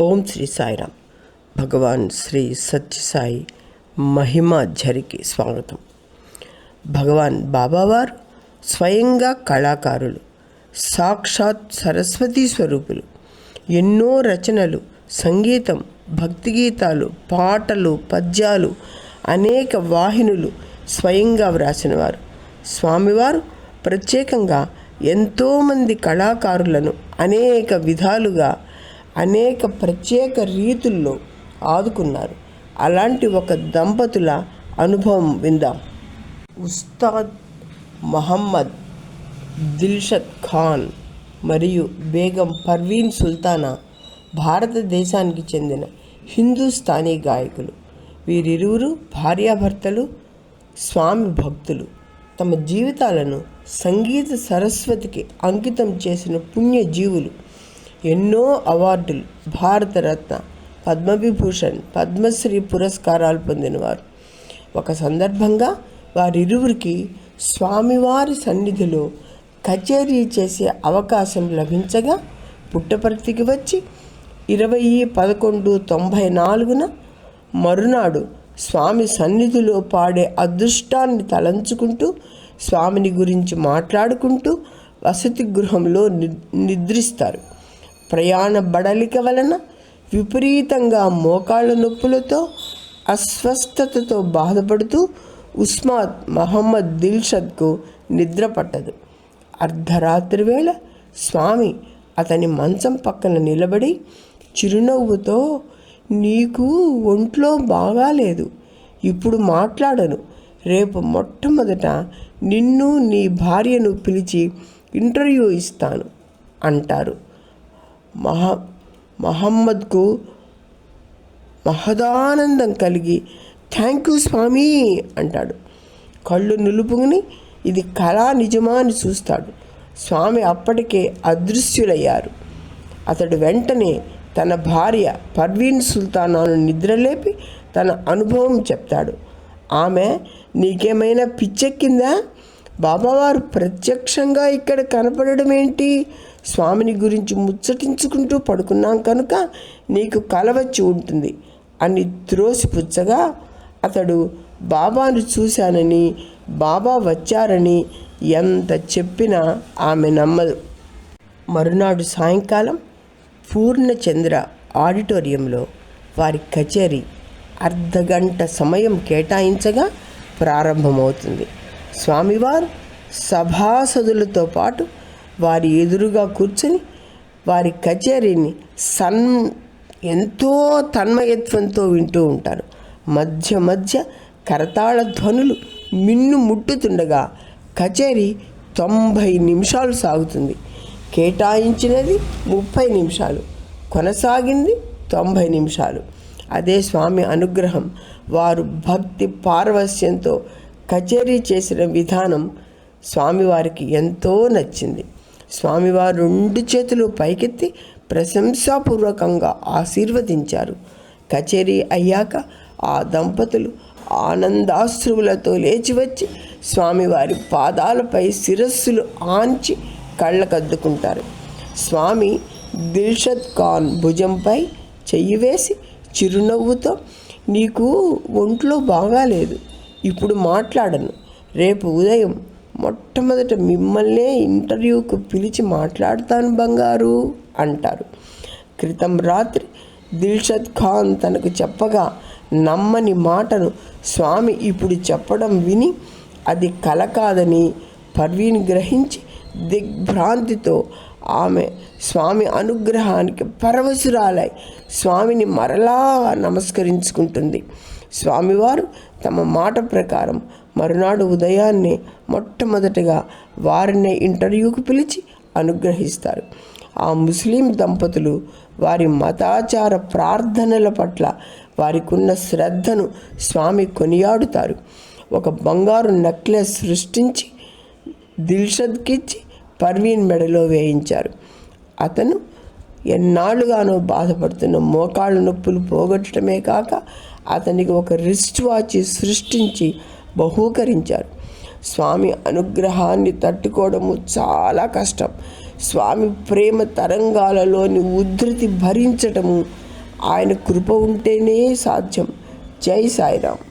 ఓం శ్రీ సాయిరామ్. భగవాన్ శ్రీ సత్యసాయి మహిమ ఝరికి స్వాగతం. భగవాన్ బాబావారు స్వయంగా కళాకారులు సాక్షాత్ సరస్వతీ స్వరూపులు. ఎన్నో రచనలు సంగీతం భక్తి గీతాలు పాటలు పద్యాలు అనేక వాహినులు స్వయంగా వ్రాసినవారు. స్వామివారు ప్రత్యేకంగా ఎంతోమంది కళాకారులను అనేక విధాలుగా అనేక ప్రత్యేక రీతుల్లో ఆదుకున్నారు. అలాంటి ఒక దంపతుల అనుభవం విందాం. ఉస్తాద్ మహమ్మద్ దిల్షద్ ఖాన్ మరియు బేగం పర్వీన్ సుల్తానా భారతదేశానికి చెందిన హిందూస్థానీ గాయకులు. వీరిరువురు భార్యాభర్తలు స్వామి భక్తులు. తమ జీవితాలను సంగీత సరస్వతికి అంకితం చేసిన పుణ్యజీవులు. ఎన్నో అవార్డులు భారతరత్న పద్మవిభూషణ్ పద్మశ్రీ పురస్కారాలు పొందినవారు. ఒక సందర్భంగా వారిరువురికి స్వామివారి సన్నిధిలో కచేరీ చేసే అవకాశం లభించగా పుట్టపర్తికి వచ్చి ఇరవై పదకొండు తొంభై నాలుగున మరునాడు స్వామి సన్నిధిలో పాడే అదృష్టాన్ని తలంచుకుంటూ స్వామిని గురించి మాట్లాడుకుంటూ వసతి గృహంలో నిద్రిస్తారు. ప్రయాణ బడలిక వలన విపరీతంగా మోకాళ్ళ నొప్పులతో అస్వస్థతతో బాధపడుతూ ఉస్మాద్ మహమ్మద్ దిల్షద్కు నిద్ర పట్టదు. అర్ధరాత్రి వేళ స్వామి అతని మంచం పక్కన నిలబడి చిరునవ్వుతో నీకు ఒంట్లో బాగాలేదు ఇప్పుడు మాట్లాడను. రేపు మొట్టమొదట నిన్ను నీ భార్యను పిలిచి ఇంటర్వ్యూ ఇస్తాను అంటారు. మహా మహమ్మద్కు మహదానందం కలిగి థ్యాంక్ యూ స్వామి అంటాడు. కళ్ళు నిలుపుకుని ఇది కళా నిజమా అని చూస్తాడు. స్వామి అప్పటికే అదృశ్యులయ్యారు. అతడు వెంటనే తన భార్య పర్వీన్ సుల్తానాను నిద్రలేపి తన అనుభవం చెప్తాడు. ఆమె నీకేమైనా పిచ్చెక్కిందా? బాబావారు ప్రత్యక్షంగా ఇక్కడ కనపడడం ఏంటి? స్వామిని గురించి ముచ్చటించుకుంటూ పడుకున్నాం కనుక నీకు కలవచ్చి ఉంటుంది అని త్రోసిపుచ్చగా అతడు బాబాను చూశానని బాబా వచ్చారని ఎంత చెప్పినా ఆమె నమ్మదు. మరునాడు సాయంకాలం పూర్ణచంద్ర ఆడిటోరియంలో వారి కచేరీ అర్ధగంట సమయం కేటాయించగా ప్రారంభమవుతుంది. స్వామివారు సభాసదులతో పాటు వారి ఎదురుగా కూర్చొని వారి కచేరీని సన్ ఎంతో తన్మయత్వంతో వింటూ ఉంటారు. మధ్య మధ్య కరతాళ ధ్వనులు మిన్ను ముట్టుతుండగా కచేరీ తొంభై నిమిషాలు సాగుతుంది. కేటాయించినది ముప్పై నిమిషాలు కొనసాగింది తొంభై నిమిషాలు. అదే స్వామి అనుగ్రహం వారు భక్తి పారవస్యంతో కచేరీ చేసిన విధానం స్వామివారికి ఎంతో నచ్చింది. స్వామివారు రెండు చేతులు పైకెత్తి ప్రశంసాపూర్వకంగా ఆశీర్వదించారు. కచేరీ అయ్యాక ఆ దంపతులు ఆనందాశ్రువులతో లేచి వచ్చి స్వామివారి పాదాలపై శిరస్సులు ఆంచి కళ్ళకద్దుకుంటారు. స్వామి దిల్షద్ ఖాన్ భుజంపై చెయ్యి వేసి చిరునవ్వుతో నీకు ఒంట్లో బాగాలేదు. ఇప్పుడు మాట్లాడను. రేపు ఉదయం మొట్టమొదట మిమ్మల్నే ఇంటర్వ్యూకు పిలిచి మాట్లాడతాను బంగారు అంటారు. క్రితం రాత్రి దిల్షద్ ఖాన్ తనకు చెప్పగా నమ్మని మాటను స్వామి ఇప్పుడు చెప్పడం విని అది కల కాదని పర్వీన్ గ్రహించి దిగ్భ్రాంతితో ఆమె స్వామి అనుగ్రహానికి పరవశురాలై స్వామిని మరలా నమస్కరించుకుంటుంది. స్వామివారు తమ మాట ప్రకారం మరునాడు ఉదయాన్నే మొట్టమొదటిగా వారిని ఇంటర్వ్యూకు పిలిచి అనుగ్రహిస్తారు. ఆ ముస్లిం దంపతులు వారి మతాచార ప్రార్థనల పట్ల వారికున్న శ్రద్ధను స్వామి కొనియాడుతారు. ఒక బంగారు నెక్లెస్ సృష్టించి దిల్షద్కిచ్చి పర్వీన్ మెడలో వేయించారు. అతను ఎన్నాళ్ళుగానో బాధపడుతున్న మోకాళ్ళ నొప్పులు పోగొట్టడమే కాక అతనికి ఒక రిస్ట్ వాచ్ సృష్టించి బహూకరించారు. స్వామి అనుగ్రహాన్ని తట్టుకోవడము చాలా కష్టం. స్వామి ప్రేమ తరంగాలలోని ఉధృతి భరించటము ఆయన కృప ఉంటేనే సాధ్యం. జై సాయిరామ్.